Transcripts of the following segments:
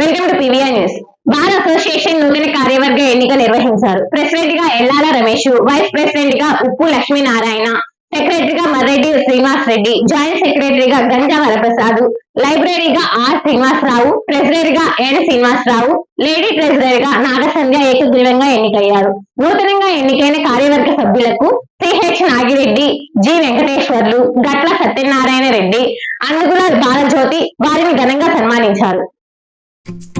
Welcome to news bar association నూతన కార్యవర్గ ఎన్నిక నిర్వహించారు. ప్రెసిడెంట్గా ఎల్లాల రమేష్ వైస్ ప్రెసిడెంట్గా ఉప్పు లక్ష్మీనారాయణ సెక్రటరీగా మర్రెడ్డి శ్రీనివాస్ రెడ్డి జాయింట్ సెక్రటరీగా గంజా వరప్రసాద్ లైబ్రరీగా ఆర్ శ్రీనివాసరావు ప్రెసిడెంట్గా ఎన్ శ్రీనివాసరావు లేడీ ట్రెజరర్గా నాగసంధ్య ఏకగ్రీవంగా ఎన్నికయ్యారు. నూతనంగా ఎన్నికైన కార్యవర్గ సభ్యులకు సిహెచ్ నాగిరెడ్డి జి వెంకటేశ్వర్లు గట్ల సత్యనారాయణ రెడ్డి అనుగుల బాలజ్యోతి వారిని ఘనంగా సన్మానించారు. you.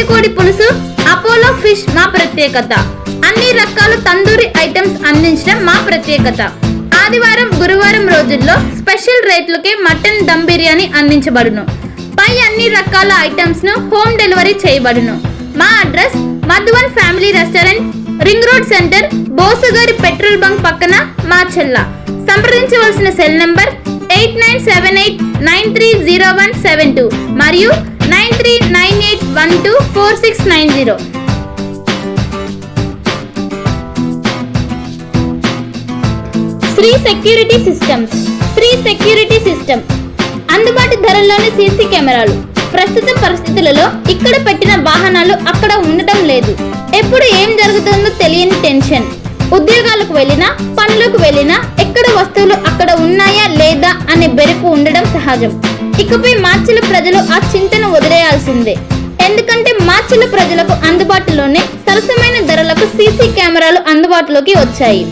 నాటుకోడి పులుసు అపోలో ఫిష్ మా ప్రత్యేకత. అన్ని రకాల తందూరి ఐటమ్స్ అందించడం మా ప్రత్యేకత. ఆదివారం గురువారం రోజుల్లో స్పెషల్ రేట్లకే మటన్ దమ్ బిర్యానీ అందించబడును. పై అన్ని రకాల ఐటమ్స్ను హోమ్ డెలివరీ చేయబడును. మా address Madhuvan family restaurant ring road centre బోసుగారి petrol bunk పక్కన మా చెల్ల. సంప్రదించవలసిన cell number eight nine seven eight nine three zero one seven two. మరియు nine three nine eight one two four six nine zero. Shri security systems Shri security system. అందుబాటు ధరల్లోని CC కెమెరాలు. ప్రస్తుత పరిస్థితులలో ఇక్కడ పెట్టిన వాహనాలు అక్కడ ఉండటం లేదు. ఎప్పుడు ఏం జరుగుతుందో తెలియని టెన్షన్. ఉద్యోగాలకు వెళ్ళినా పనులకు వెళ్ళినా ఎక్కడ వస్తువులు అక్కడ ఉన్నాయా లేదా అనే బెరుకు ఉండడం సహజం. ఇకపై మార్చిల ప్రజలు ఆ చింతను వదిలేయాల్సిందే. ఎందుకంటే మార్చిల ప్రజలకు అందుబాటులోనే సరసమైన ధరలకు సీసీ కెమెరాలు అందుబాటులోకి వచ్చాయి.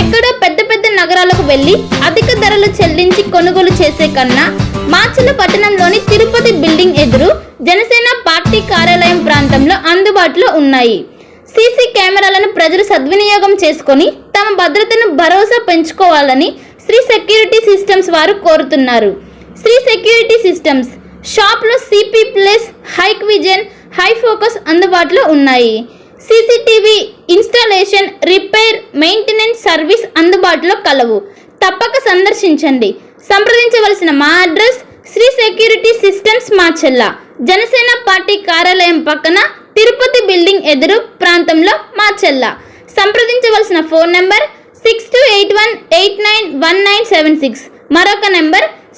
ఎక్కడో పెద్ద పెద్ద నగరాలకు వెళ్ళి అధిక ధరలు చెల్లించి కొనుగోలు చేసే కన్నా మార్చిల పట్టణంలోని తిరుపతి బిల్డింగ్ ఎదురు జనసేన పార్టీ కార్యాలయం ప్రాంతంలో అందుబాటులో ఉన్నాయి. సీసీ కెమెరాలను ప్రజలు సద్వినియోగం చేసుకొని తమ భద్రతను భరోసా పెంచుకోవాలని శ్రీ సెక్యూరిటీ సిస్టమ్స్ వారు కోరుతున్నారు. Shri security systems. షాప్లో CP plus Hikvision high focus అందుబాటులో ఉన్నాయి. CCTV installation repair maintenance service అందుబాటులో కలవు. తప్పక సందర్శించండి. సంప్రదించవలసిన మా అడ్రస్ శ్రీ సెక్యూరిటీ సిస్టమ్స్ మా చెల్ల జనసేన పార్టీ కార్యాలయం పక్కన తిరుపతి బిల్డింగ్ ఎదురు ప్రాంతంలో మా చెల్ల సంప్రదించవలసిన phone number six two eight one eight nine one nine seven six. మరొక number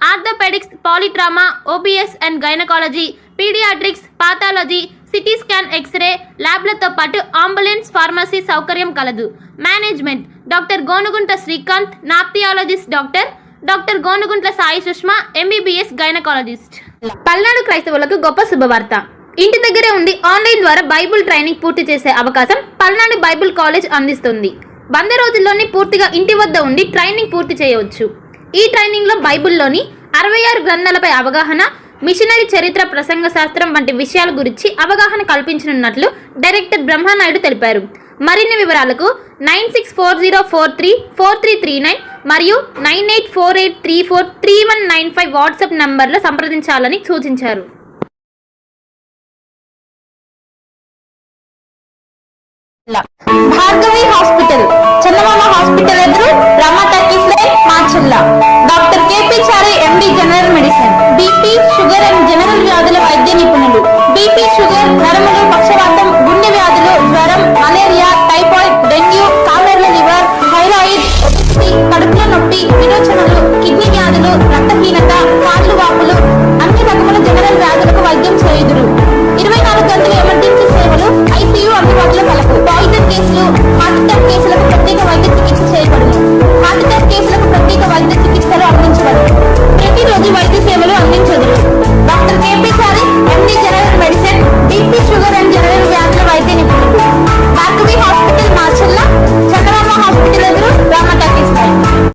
Orthopaedics polytrauma OBS and gynaecology paediatrics pathology CT scan x ray ల్యాబ్లతో పాటు అంబులెన్స్ ఫార్మసీ సౌకర్యం కలదు. Management. Doctor Gonugunta Srikanth nephrologist doctor. Doctor Gonuguntla Sai Sushma MBBS gynaecologist. Palnadu క్రైస్తవులకు గొప్ప శుభవార్త. ఇంటి దగ్గరే ఉండి ఆన్లైన్ ద్వారా బైబుల్ ట్రైనింగ్ పూర్తి చేసే అవకాశం పల్నాడు బైబుల్ కాలేజ్ అందిస్తుంది. వంద రోజుల్లోనే పూర్తిగా ఇంటి వద్ద ఉండి ట్రైనింగ్ పూర్తి చేయవచ్చు. ఈ ట్రైనింగ్లో బైబిల్లోని అరవై ఆరు గ్రంథాలపై అవగాహన మిషనరీ చరిత్ర ప్రసంగ శాస్త్రం వంటి విషయాల గురించి అవగాహన కల్పించనున్నట్లు డైరెక్టర్ బ్రహ్మానాయుడు తెలిపారు. మరిన్ని వివరాలకు nine six four zero four three four three three nine మరియు nine eight four eight three four three one nine five WhatsApp నంబర్లో సంప్రదించాలని సూచించారు. భార్గవి హాస్పిటల్ చందమామ హాస్పిటల్ ఎదురు